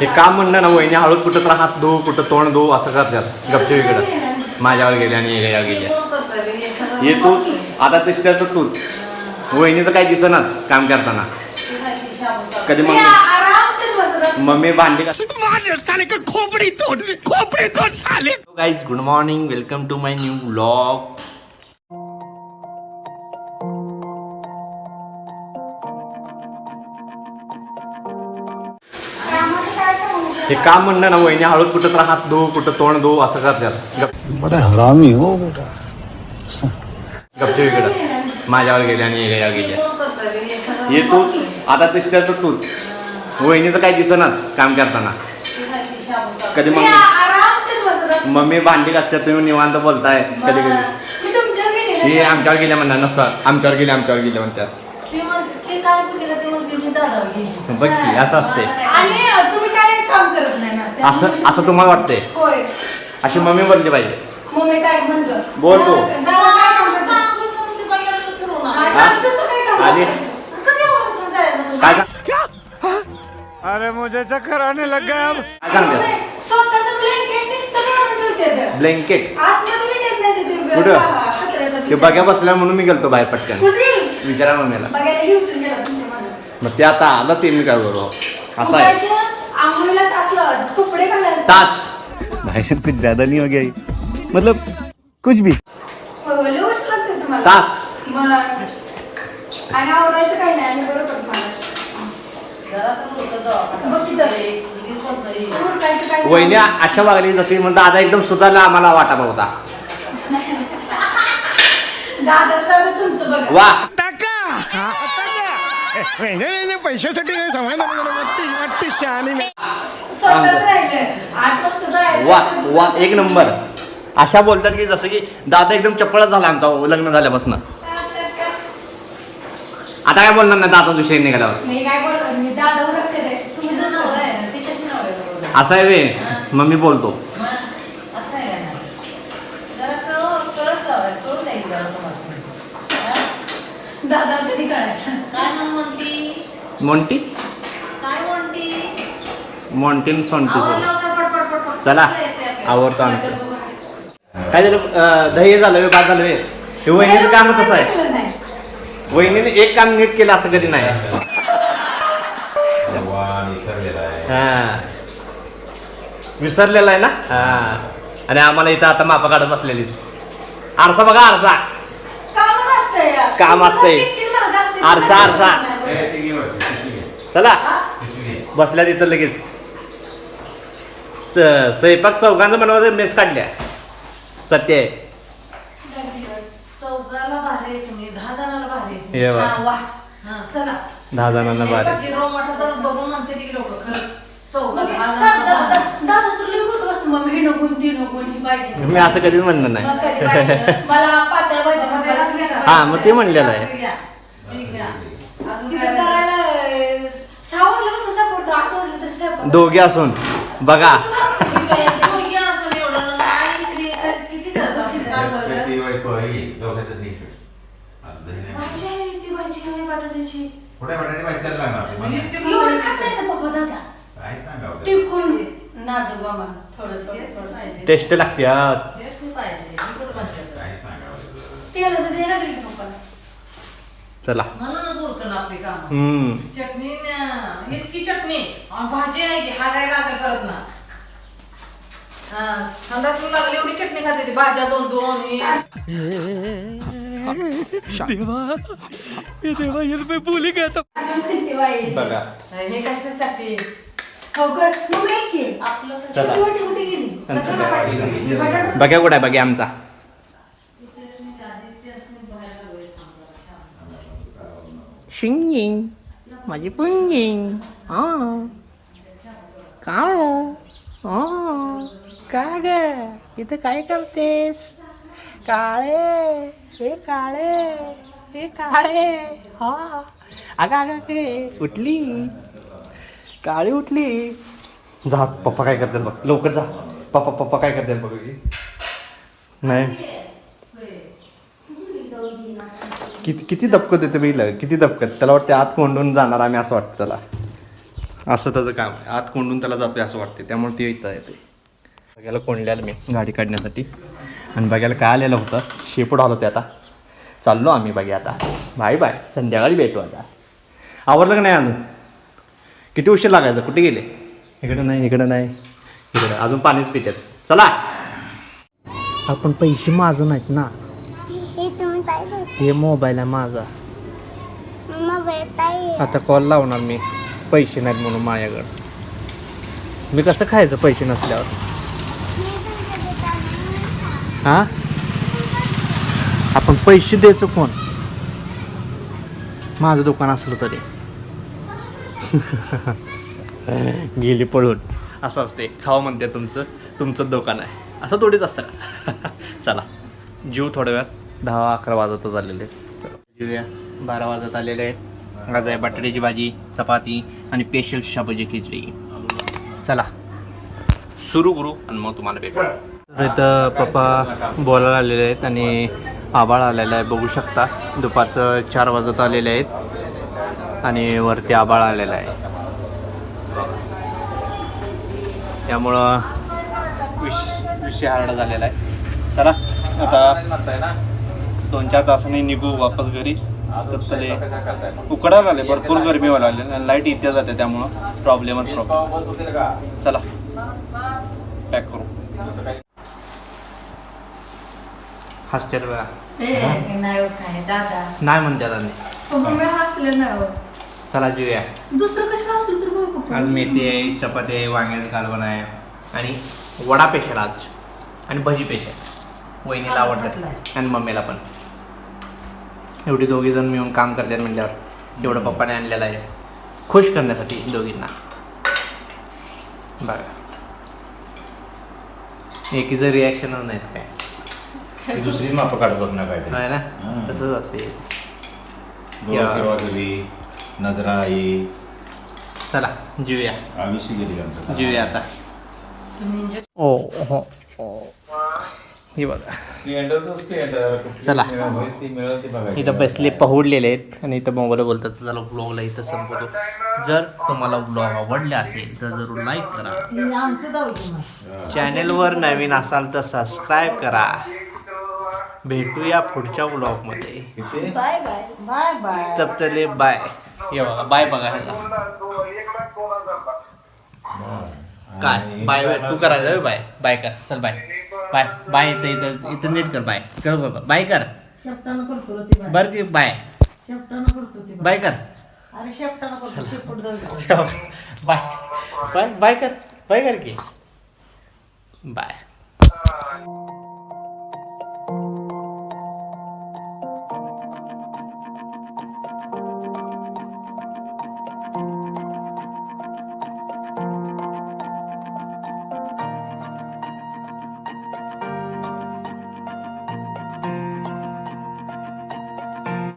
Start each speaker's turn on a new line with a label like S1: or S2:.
S1: हे काम म्हणणं ना वहिनी हळूच कुठं तर हात धुवू कुठं तोंड धुवू असं करतात. गपचे इकडं. माझ्यावर गेले आणि याच्यावर गेले. ये तूच आता तिसऱ्याच तूच. वहिनीचं काही दिसणार काम करताना. कधी मम्मी मम्मी भांडी guys good morning welcome to my new blog हे काम म्हणणं ना वहिनी हळूच कुठं तर हात धुवू कुठं तोंड धुवू असं करतात गप.
S2: बड़ा हरामी हो बेटा.
S1: गपचे इकडं. माझ्यावर गेले आणि याच्यावर गेले. ये तूच आता तिसऱ्याच तूच. वहिनीचं काही दिसणार काम करताना. कधी मम्मी मम्मी भांडी घासतात तुम्ही निवांत बोलताय. कधी कधी. हे आमच्यावर गेल्या म्हणणार नसतं. आमच्यावर गेले आमच्यावर गेले म्हणतात. बघ की असं असते
S3: काय काम करत नाही ना.
S1: असं असं तुम्हाला वाटतंय?
S3: होय.
S1: अशी मम्मी बोलली पाहिजे.
S3: मम्मी काय म्हणलं?
S1: बोल तू.
S3: काय. हा, तसं काम करायचं?
S1: सांग-
S2: अरे मुझे चक्कर आने लग गया अब.
S1: काय सांगतेस
S3: स्वतःचं ठेवते.
S1: ब्लँकेट
S3: आतमध्ये मी नेत नाही ते ते
S1: कुठं?
S3: हा, हातऱ्याचं
S1: ते. बघ्या बसल्या म्हणून मी गेलतो बाहेर पटकन.
S3: कुठे?
S1: विचारा मम्मीला.
S3: बघायला घेऊन गेला तुमच्या मागं.
S1: मग ते आता आलं ते मी काय करू असं आहे.
S3: उठायचं, तास
S4: भाई साहब कुछ ज्यादा नहीं हो गया ये? मतलब कुछ भी.
S1: तास.
S3: मग आणि आवरायचं काही नाही आणि बरोबर मला बघ की तर. उरकायचं काही नाही.
S1: वहिनी अशा वागली जशी म्हणजे दादा एकदम सुधारला आम्हाला वाटा होता
S3: दादा तुमचं बघा
S1: वा
S2: पैशासाठी नाही सांगायला वाटते वाटते शहाणी मी
S3: स्वतःच राहिलं आठ वाजता जायचं
S1: वा वा एक नंबर. अशा बोलतात की जसं की दादा एकदम चपळच झाला आमचा लग्न झाल्यापासून. आता काय बोलणार ना दादा विषय निघाल्यावर.
S3: मी काय बोलतो मी दादा उरकते रे. तुम्ही जर नवरा आहे ना,
S1: असं आहे वे. मम्मी बोलतो.
S3: दादा कधी कळायचं
S1: मोंटी? मोंटीन सोंटी चला. आवडतो आमचं काय झालं? अं, दही झालं वे बाद झालं वे हे वहिनीचं काम तसं आहे?
S3: केलं नाही.
S1: वहिनीने एक काम नीट केलं असं कधी नाही. हा. विसरलेला आहे ना? हा. आणि आम्हाला इथं आता मापा काढत बसलेली. आरसा बघा आरसा. काम असतंय. आरसा, आरसा. चला बसल्या तिथं लगेच स- स्वयंपाक चौघांचं बनवायचं मेस काढल्या सत्य आहे
S5: भारी भारी.
S1: हे बघ. दहा जणांना
S5: तर बघून म्हणते ती लोक खरंच चौघा दहा
S3: ती ही पाहिजे.
S1: मी असं कधीच म्हणलं नाही.
S3: मग कधी पाहिजे? मला पातळ भाजी
S5: मग ते असू द्या.
S1: हा, मग ते म्हणलेलं आहे.
S5: ते घ्या. ते घ्या. अजून
S3: तिथं
S5: काय
S3: करायला अं, सहा वाजल्यापासून सापडतो आठ वाजले तरी सापडतो.
S1: दोघे असून. बघा.
S5: दोघी असून एवढं काय किती- किती करत असेल सांग बरं. भाजी आहे ती भाजी आहे बटाट्याची. मग इतके
S3: एवढं खात नाही का पप्पा दादा टिकून. नाजूक बाबा थोडं थोडं
S5: तेच
S3: थोडं.
S5: पाहिजे.
S1: टेस्ट लागत्यात
S5: तेच नाही पाहिजे. मी कुठं म्हणते? आता?
S3: तेलाचं द्यायला लागेल पप्पाला
S1: चला.
S5: म्हणूनच उरकलं आपली कामं.
S1: हम्म.
S5: चटणी न- इतकी चटणी. आणि भाजी आहे की हा काय लागेल परत ना. हा, संडास पण लागली एवढी चटणी खाते ती. भाज्या दोन दोन हे.
S1: बघा.
S5: हे कशासाठी?
S3: कर मग एक की.
S5: आपलं तर-
S1: चला.
S3: छोटी वाटी कुठे गेली? कशाला पाहिजे? बटाटा?
S1: बघा कुठे आहे बघा आमचा. शिंगिंग. माझी पुंगिंग. हा काय हा काय ग? इथं काय करतेस? काळे. हे काळे. हे काळे. हा. अगं अगं ते उठली. काळी उठली. जा पप्पा काय करतात बघ. लवकर जा. पप्पा पप्पा काय करतात बघ नाही. किती किती दबकत येते बघितलं किती दबकत त्याला वाटते आत कोंडून जाणार आम्ही असं वाटतं त्याला. असं त्याचं काम आहे. आत कोंडून त्याला जातोय असं वाटते त्यामुळे ते इथं येते. बघायला कोंडल्याला मी गाडी काढण्यासाठी. आणि बघायला काय आलेलं होतं. शेपूड आलं ते आता. चाललो आम्ही बघे आता. Bye bye. संध्याकाळी भेटू आता. आवडलं का नाही अजून? किती उशीर लागायचा? कुठे गेले? इकडं नाही इकडं नाही. इकडं. अजून पाणीच पितात चला. आपण पैसे माझं नाहीत ना.
S6: हे तुम्ही पाहिजे
S1: हे मोबाईल आहे माझा.
S6: मम्मा
S1: आता कॉल लावणार मी. पैसे नाहीत म्हणून माझ्याकडं. मी कसं खायचं पैसे नसल्यावर? हां? आपण पैसे द्यायचं कोण? माझं दुकान असलं तरी. गेली पळून. असं असते खावं म्हणते तुमचं. तुमचं दुकान आहे. असं थोडीच असतं का चला. जीव थोड्या वेळात. दहा अकरा वाजतच आलेले आहेत. जेवूया. बारा वाजत आलेले आहेत. आज आहे बटाट्याची भाजी चपाती आणि स्पेशल शाबूची खिचडी. चला. सुरू करू आणि मग तुम्हाला भेटू. तर इथं पप्पा बोलायला आलेले आहेत आणि आबाळ आलेला आहे. बघू शकता. दुपारचं चार वाजत आलेले आहेत. आणि वरती आबाळ आलेला आहे. त्यामुळं विष विषय हार्ड झालेला आहे. चला आता दोन चार तासांनी निघू वापस घरी. तर चले उकडायला आले भरपूर गरमी व्हायला आले आणि लाइट इथे जाते त्यामुळं प्रॉब्लेमच प्रॉब्लेम. चला पॅक करू.
S3: ए, नाही होत नाही दादा.
S1: नाही म्हणते
S3: हसलं नाही.
S1: चला जेऊया.
S3: दुसरं कसं हसलं तर बघ.
S1: आज मेथी आहे चपाती आहे वांग्याचं कालवण आहे आणि वडा पेशल आज. आणि भजी पेशल वहिनीला
S5: पटलंय.
S1: आणि मम्मीला पण. एवढी दोघी जण मिळून काम करतात म्हटल्यावर एवढं पप्पाने आणलेलं आहे. खुश करण्यासाठी दोघींना. बघा एकीचं रिॲक्शनच नाहीत काय.
S7: ती दुसरी माप काढत बसणार काय
S1: ना. तसंच असते
S7: नजरा आई
S1: चला जेऊया
S7: आयुष्य गेली आमचं.
S1: जेऊया आता. ओ हो हो हे बघा. चला. इथं बसले पहुडलेले आहेत. आणि इथं मोबाईल बोलतात चला ब्लॉगला इथं संपवतो जर तुम्हाला ब्लॉग आवडले असेल तर जरूर लाईक करा. चॅनेलवर नवीन असाल तर सबस्क्राईब करा. भेटूया पुढच्या ब्लॉगमध्ये
S3: बाय बाय
S1: ये बघा बाय बघा. काय? Bye bye. तू करायचं होय बाय. बाय कर. चल बाय. बाय. बाय इथं इथं इथं नीट कर बाय. कर बाबा. बाय कर.
S3: शेपटानं करतो रे ती बाय.
S1: बरं की बाय.
S3: शेपटानं करतो ती बाय.
S1: बाय कर.
S3: अरे शेपटानं करतो. शेपूट जाऊ दे.
S1: बाय. बाय. बाय कर. बाय कर की. बाय.